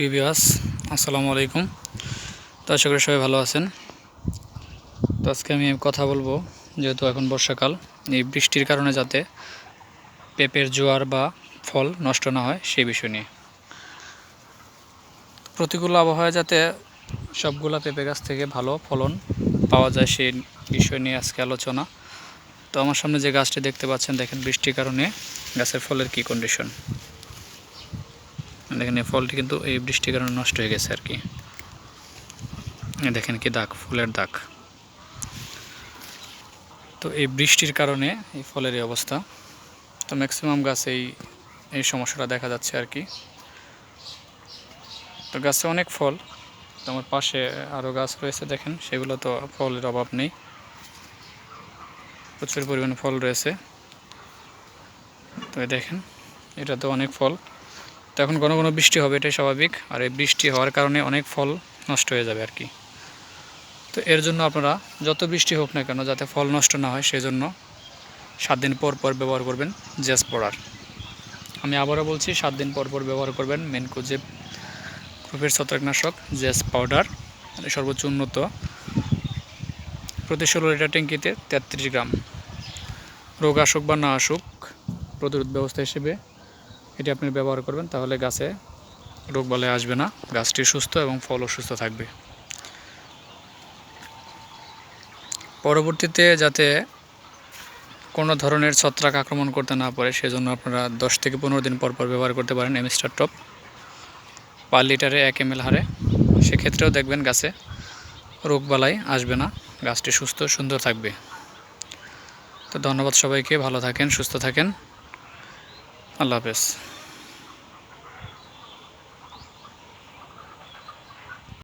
প্রিয় বিয়াস আসসালামু আলাইকুম। তো আশা করি সবাই ভালো আছেন। তো আজকে আমি কথা বলব, যেহেতু এখন বর্ষাকাল, এই বৃষ্টির কারণে যাতে পেঁপের জোয়ার বা ফল নষ্ট না হয়, সেই বিষয় নিয়ে। প্রতিকূল আবহাওয়া যাতে সবগুলা পেঁপে গাছ থেকে ভালো ফলন পাওয়া যায়, সেই বিষয় নিয়ে আজকে আলোচনা। তো আমার সামনে যে গাছটি দেখতে পাচ্ছেন, দেখেন বৃষ্টির কারণে গাছের ফলের কি কন্ডিশন দেখেন এই ফলটি কিন্তু এই বৃষ্টির কারণে নষ্ট হয়ে গেছে আর কি। দেখেন কি দাগ, ফুলের দাগ। তো এই বৃষ্টির কারণে এই ফলের এই অবস্থা। তো ম্যাক্সিমাম গাছ এই এই সমস্যাটা দেখা যাচ্ছে আর কি। তো গাছে অনেক ফল। তো আমার পাশে আরও গাছ রয়েছে দেখেন, সেগুলো তো ফলের অভাব নেই। প্রচুর পরিমাণে ফল রয়েছে। তো দেখেন, এটা তো অনেক ফল। তো এখন কোনো কোনো বৃষ্টি হবে, এটাই স্বাভাবিক। আর এই বৃষ্টি হওয়ার কারণে অনেক ফল নষ্ট হয়ে যাবে আর কি তো এর জন্য আপনারা যত বৃষ্টি হোক না কেন, যাতে ফল নষ্ট না হয়, সেজন্য সাত দিন পর পর ব্যবহার করবেন জেস পড়ার। আমি আবারও বলছি, সাত দিন পর পর ব্যবহার করবেন মেনকোজে গ্রুপের ছত্রাকনাশক জেস পাউডার সর্বোচ্চ উন্নত প্রতি ষোলো লিটার ট্যাঙ্কিতে তেত্রিশ গ্রাম। রোগ আসুক বা না আসুক, প্রতিরোধ ব্যবস্থা হিসেবে এটি আপনি ব্যবহার করবেন, তাহলে গাছে রোগ বলে আসবে না। গাছটি সুস্থ এবং ফলও সুস্থ থাকবে। পরবর্তীতে যাতে কোনো ধরনের ছত্রাক আক্রমণ করতে না পারে, সেজন্য আপনারা দশ থেকে পনেরো দিন পর পর ব্যবহার করতে পারেন এমিস্টার টপ পার লিটারে এক এম এল হারে। সেক্ষেত্রেও দেখবেন গাছে রোগবালাই আসবে না। গাছটি সুস্থ, সুন্দর থাকবে। তো ধন্যবাদ সবাইকে। ভালো থাকেন, সুস্থ থাকেন। আল্লাহ হাফেজ।